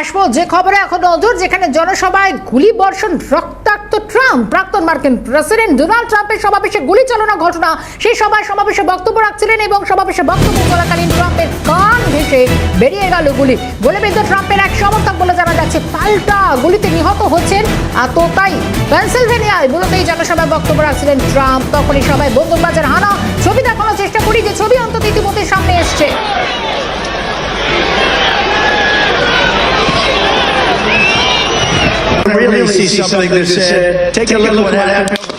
আসব যে খবরে এখন নজর, যেখানে জনসভায় গুলি বর্ষণ রক্তাক্ত ট্রাম্প, প্রাক্তন মার্কিন প্রেসিডেন্ট ডোনাল্ড ট্রাম্পের সমাবেশে গুলি চালনা ঘটনা। সেই সভায় সমাবেশে বক্তব্য রাখছিলেন এবং সমাবেশে বক্তব্য চলাকালীন ট্রাম্পের কান ভেসে বেরিয়ে গেল গুলি। গোলিবিদ্ধ ট্রাম্পের এক সমর্থক বলে জানা যাচ্ছে, পাল্টা গুলিতে নিহত হচ্ছেন আততাই পেনসিলভেনিয়ায়। মূলত এই জনসভায় বক্তব্য রাখছিলেন ট্রাম্প। তখনই সবাই বন্দুকবাজের হানা, ছবি দেখানোর চেষ্টা করি যে ছবি অন্তত ইতিমধ্যে সামনে এসছে। Really see something that said, take a look at what happened.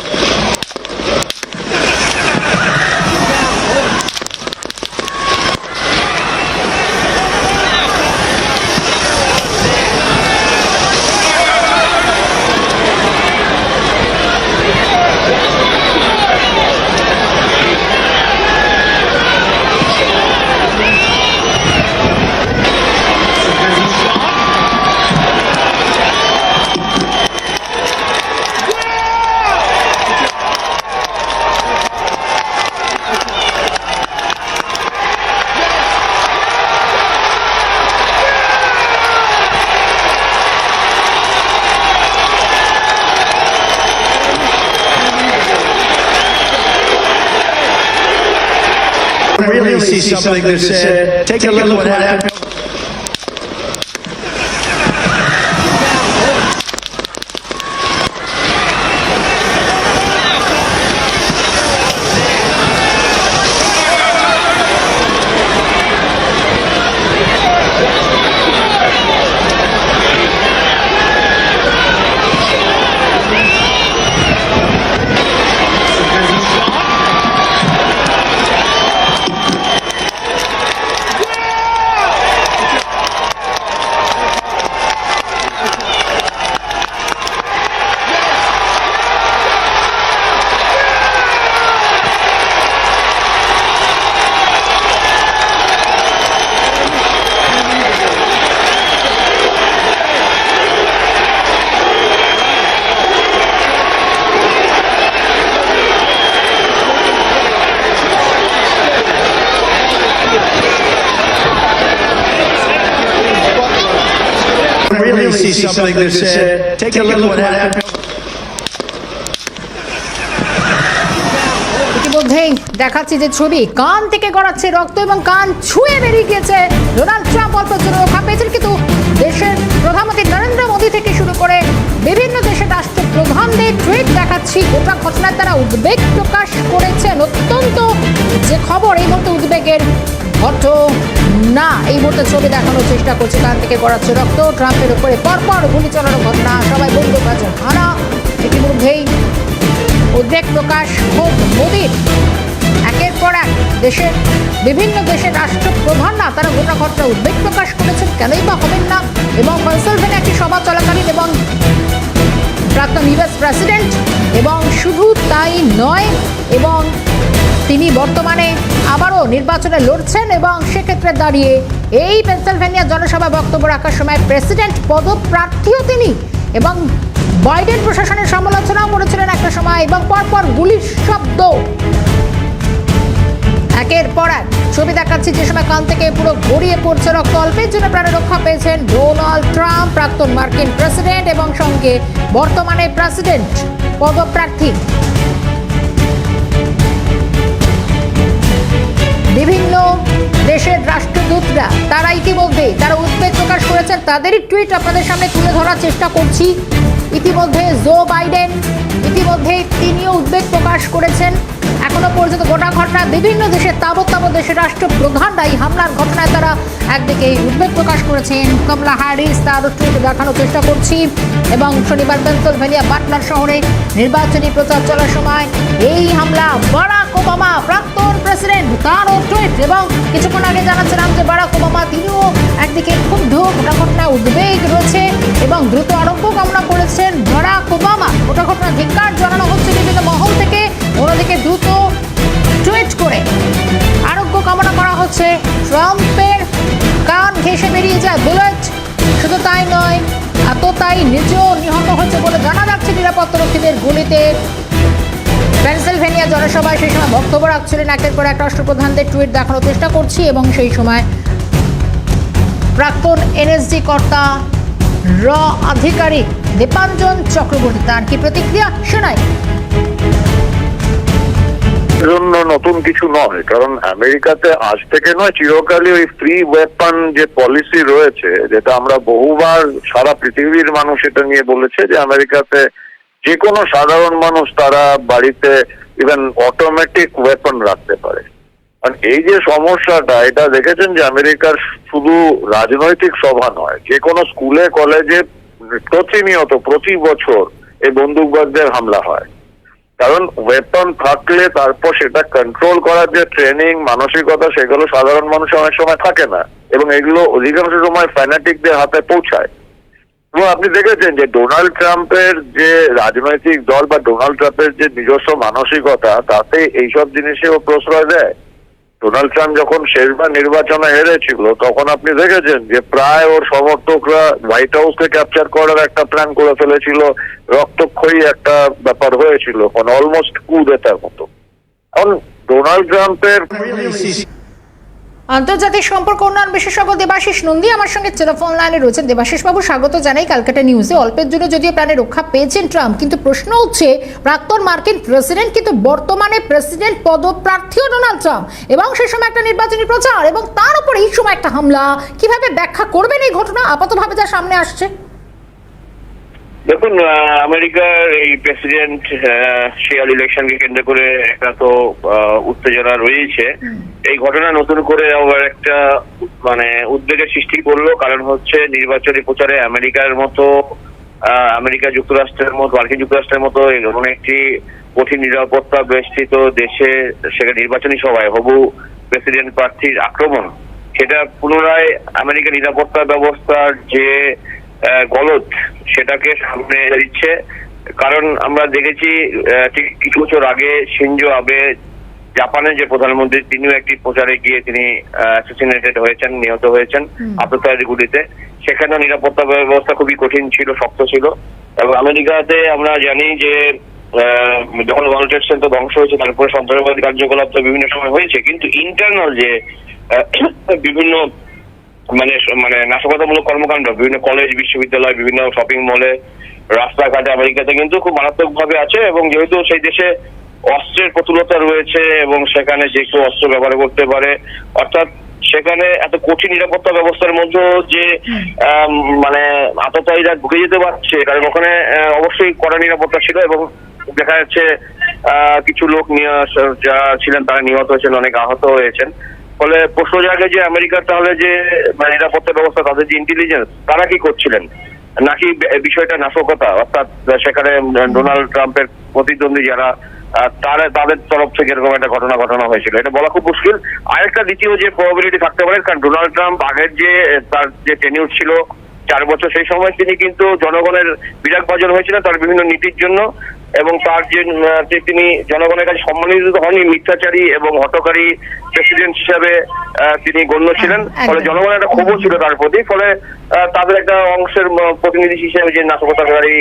Really see something that said, take a look at what happened. Really see something that said, take a look at what happened. ইতিমধ্যেই দেখাচ্ছি যে ছবি কান থেকে গড়াচ্ছে রক্ত এবং কান ছুঁয়ে বেরিয়ে গিয়েছে। ডোনাল্ড ট্রাম্প অল্পের জন্য রক্ষা পেয়েছেন কিন্তু দেশের প্রধানমন্ত্রী নরেন্দ্র মোদী থেকে শুরু করে বিভিন্ন দেশের রাষ্ট্রপ্রধানদের টুইট দেখাচ্ছি। গোটা ঘটনায় তারা উদ্বেগ প্রকাশ করেছেন। অত্যন্ত যে খবর এই মুহূর্তে উদ্বেগের ঘটনা এই মুহূর্তে ছবি দেখানোর চেষ্টা করছে, কান থেকে গড়াচ্ছে রক্ত, ট্রাম্পের উপরে পরপর গুলি চালানোর ঘটনা, সবাই বন্দুক আছে হানা ইতিমধ্যেই উদ্বেগ প্রকাশ খুব মোদীর একের পর এক দেশের বিভিন্ন দেশের রাষ্ট্রপ্রধানরা তারা গোটা ঘটনা উদ্বেগ প্রকাশ করেছেন, কেনই বা হবেন না? এবং পেনসিলভেনিয়া একটি সভা চলাকালীন এবং প্রাক্তন ইউএস প্রেসিডেন্ট, এবং শুধু তাই নয়, এবং তিনি বর্তমানে আবারও নির্বাচনে লড়ছেন এবং সেক্ষেত্রে দাঁড়িয়ে এই পেনসিলভেনিয়া জনসভায় বক্তব্য রাখার সময় প্রেসিডেন্ট পদপ্রার্থীও তিনি এবং বাইডেন প্রশাসনের সমালোচনাও করেছিলেন একটা সময় এবং পরপর গুলির শব্দ। একের পর এক ছবি দেখাচ্ছি যে সময় কান থেকে পুরো গড়িয়ে পড়ছে রক্ত। অল্পের জন্য প্রাণে রক্ষা পেয়েছেন ডোনাল্ড ট্রাম্প, প্রাক্তন মার্কিন প্রেসিডেন্ট এবং সঙ্গে বর্তমানে প্রেসিডেন্ট পদপ্রার্থী। বিভিন্ন দেশের রাষ্ট্রদূতরা, তারা ইতিমধ্যে তারা উদ্বেগ প্রকাশ করেছেন, তাদেরই টুইট আপনাদের সামনে তুলে ধরার চেষ্টা করছি। ইতিমধ্যে জো বাইডেন, ইতিমধ্যে তিনিও উদ্বেগ প্রকাশ করেছেন। এখনও পর্যন্ত গোটা ঘটনা বিভিন্ন দেশের তাবৎ তাবৎ দেশের রাষ্ট্রপ্রধানরা এই হামলার ঘটনায় তারা একদিকে উদ্বেগ প্রকাশ করেছেন। কমলা হ্যারিস তার টুইট দেখানোর চেষ্টা করছি এবং শনিবার পেনসিলভেনিয়া বাটলার শহরে নির্বাচনী প্রচার চলার সময় এই হামলা, বারাক ওবামা, প্রাক্তন প্রেসিডেন্ট তারও টুইট এবং কিছুক্ষণ আগে জানাচ্ছিলাম যে বারাক ওবামা তিনিও একদিকে ক্ষুব্ধ গোটা ঘটনায় উদ্বেগ রয়েছে এবং দ্রুত আরোগ্য কামনা করেছেন বারাক ওবামা। গোটা ঘটনা ধিক্কার জানানো হচ্ছে বিভিন্ন মহল থেকে। অন্যদিকে দ্রুত টুইট করে। আরোগ্য কামনা করা হচ্ছে। ট্রাম্পের কান ঘেসে বেরিয়ে যায় বুলেট। শুধু তাই নয় এত তাই নিজেও নিহত হয়েছে বলে জানা যাচ্ছে নিরাপত্তারক্ষীদের গুলিতে। পেনসিলভেনিয়া জনসভায় সেই সময় বক্তব্য রাখছিলেন একের পর এক রাষ্ট্রপ্রধানদের টুইট দেখানোর চেষ্টা করছি এবং সেই সময় প্রাক্তন এনএসজি কর্তা, র আধিকারিক দীপাঞ্জন চক্রবর্তী তার কি প্রতিক্রিয়া শোনাই জন্য নতুন কিছু নয়, কারণ আমেরিকাতে আজ থেকে নয়, চিরকালই ওই ফ্রি ওয়েপন যে পলিসি রয়েছে, যেটা আমরা বহুবার সারা পৃথিবীর মানুষ এটা নিয়ে বলেছে যে আমেরিকাতে যে কোনো সাধারণ মানুষ তারা বাড়িতে ইভেন অটোমেটিক ওয়েপন রাখতে পারে। আর এই যে সমস্যাটা, এটা দেখেছেন যে আমেরিকার শুধু রাজনৈতিক সভা নয় যে কোনো স্কুলে, কলেজে প্রতিনিয়ত, প্রতি বছর এই বন্দুকবাজদের হামলা হয়। কারণ ওয়েপন থাকলে তারপর সেটা কন্ট্রোল করার যে ট্রেনিং মানসিকতা, সেগুলো সাধারণ মানুষ অনেক সময় থাকে না। এবং এগুলো অধিকাংশ সময় ফ্যানাটিকদের হাতে পৌঁছায়। এবং আপনি দেখেছেন যে ডোনাল্ড ট্রাম্পের যে রাজনৈতিক দল বা ডোনাল্ড ট্রাম্পের যে নিজস্ব মানসিকতা, তাতে এইসব জিনিসেও প্রশ্রয় দেয়। ডোনাল্ড ট্রাম্প যখন শেষবার নির্বাচনে হেরেছিল, তখন আপনি দেখেছেন যে প্রায় ওর সমর্থকরা হোয়াইট হাউসকে ক্যাপচার করার একটা প্ল্যান করে ফেলেছিল, রক্তক্ষয়ী একটা ব্যাপার হয়েছিল অলমোস্ট কু দেতার মতো। এখন ডোনাল্ড ট্রাম্পের আন্তর্জাতিক সম্পর্ক উন্নয়ন বিশেষজ্ঞ দেবাশিস নন্দী আমার সঙ্গে টেলিফোন লাইনে রয়েছেন। দেবাশিস বাবু স্বাগত জানাই ক্যালকাটা নিউজে অল্পের জন্য যদিও প্রাণে রক্ষা পেয়েছেন ট্রাম্প, কিন্তু প্রশ্ন হচ্ছে, প্রাক্তন মার্কিন প্রেসিডেন্ট কিন্তু বর্তমানে প্রেসিডেন্ট পদপ্রার্থীও ডোনাল্ড ট্রাম্প। এবং সে সময় একটা নির্বাচনী প্রচার এবং তার উপর এই সময় একটা হামলা। কীভাবে ব্যাখ্যা করবেন এই ঘটনা? আপাতভাবে যা সামনে আসছে। দেখুন আমেরিকার এই প্রেসিডেন্ট শিয়াল ইলেকশনকে কেন্দ্র করে একটা তো উত্তেজনা রয়েছে। এই ঘটনা নতুন করে আবার একটা মানে উদ্বেগের সৃষ্টি করল। কারণ হচ্ছে নির্বাচনী প্রচারে আমেরিকার মতো আমেরিকা যুক্তরাষ্ট্রের মতো মার্কিন যুক্তরাষ্ট্রের মতো এমন একটি কঠিন নিরাপত্তা বেষ্টিত দেশে সেখানে নির্বাচনী সভায় হবু প্রেসিডেন্ট প্রার্থীর আক্রমণ। সেটা পুনরায় আমেরিকার নিরাপত্তা ব্যবস্থার যে গলদ সেটাকে সামনে এনে দিচ্ছে। কারণ আমরা দেখেছি ঠিক কিছু বছর আগে সিনজো আবে জাপানের যে প্রধানমন্ত্রী তিনিও একটি প্রচারে গিয়ে তিনি অ্যাসোসিনেটেড হয়েছেন নিহত হয়েছেন আততায়ীগুলিতে সেখানেও নিরাপত্তা ব্যবস্থা খুবই কঠিন ছিল শক্ত ছিল। এবং আমেরিকাতে আমরা জানি যে আহ, যখন ওয়ার্ল্ড ট্রেড সেন্টার ধ্বংস হয়েছে তারপরে সন্ত্রাসবাদী কার্যকলাপ তো বিভিন্ন সময় হয়েছে কিন্তু ইন্টারনাল যে বিভিন্ন মানে মানে নাশকতামূলক কর্মকাণ্ড বিভিন্ন কলেজ বিশ্ববিদ্যালয় বিভিন্ন শপিং মলে রাস্তাঘাটে আমেরিকাতে কিন্তু খুব মারাত্মক ভাবে আছে এবং যেহেতু সেই দেশে অস্ত্রের প্রতুলতা রয়েছে এবং সেখানে যে কেউ অস্ত্র ব্যবহার করতে পারে অর্থাৎ সেখানে এত কঠিন নিরাপত্তা ব্যবস্থার মধ্যেও যে মানে আততায়ীরা ঢুকে যেতে পারছে কারণ ওখানে অবশ্যই কড়া নিরাপত্তা ছিল এবং দেখা যাচ্ছে আহ, কিছু লোক যারা ছিলেন তারা নিহত হয়েছেন অনেক আহত হয়েছেন। ফলে প্রশ্ন জাগে যে আমেরিকার তাহলে যে মানে নিরাপত্তা ব্যবস্থা, তাদের যে ইন্টেলিজেন্স তারা কি করছিলেন? নাকি বিষয়টা নাশকতা? অর্থাৎ সেখানে ডোনাল্ড ট্রাম্পের প্রতিদ্বন্দ্বী যারা তারা, তাদের তরফ থেকে এরকম একটা ঘটনা ঘটনা হয়েছিল। এটা বলা খুব মুশকিল। আরেকটা দ্বিতীয় যে প্রবাবিলিটি থাকতে পারে, কারণ ডোনাল্ড ট্রাম্প আগের যে, তার যে টেনিউর ছিল, চার বছর, সেই সময় তিনি কিন্তু জনগণের বিরাট ভাজন হয়েছিলেন তার বিভিন্ন নীতির জন্য। এবং তার যে তিনি জনগণের কাছে সম্মানিত হননি মিথ্যাচারী এবং হটকারী প্রেসিডেন্ট হিসাবে তিনি গণ্য ছিলেন। ফলে জনগণের একটা ক্ষোভও ছিল তার প্রতি। ফলে তাদের একটা অংশের প্রতিনিধি হিসেবে যে নাশকতাকারী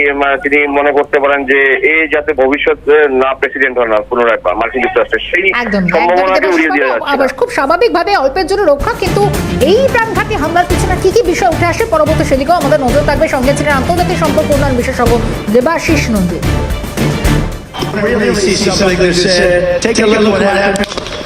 তিনি মনে করতে পারেন যে এ যাতে ভবিষ্যতে না প্রেসিডেন্ট হয় না পুনরায় মার্কিন যুক্তরাষ্ট্রের সেই সম্ভাবনাকে উড়িয়ে দিয়ে যাচ্ছে খুব স্বাভাবিকভাবে অল্পের জন্য রক্ষা কিন্তু এই প্রাণঘাতী হামলার পিছনে কি কি বিষয় উঠে আসে? পরবর্তী সেদিকেও আমাদের নজর থাকবে। সঙ্গে ছিলেন আন্তর্জাতিক সম্পর্ক উন্নয়ন বিশেষজ্ঞ Debashis Nandi. Really see something that said, take a look at what happened.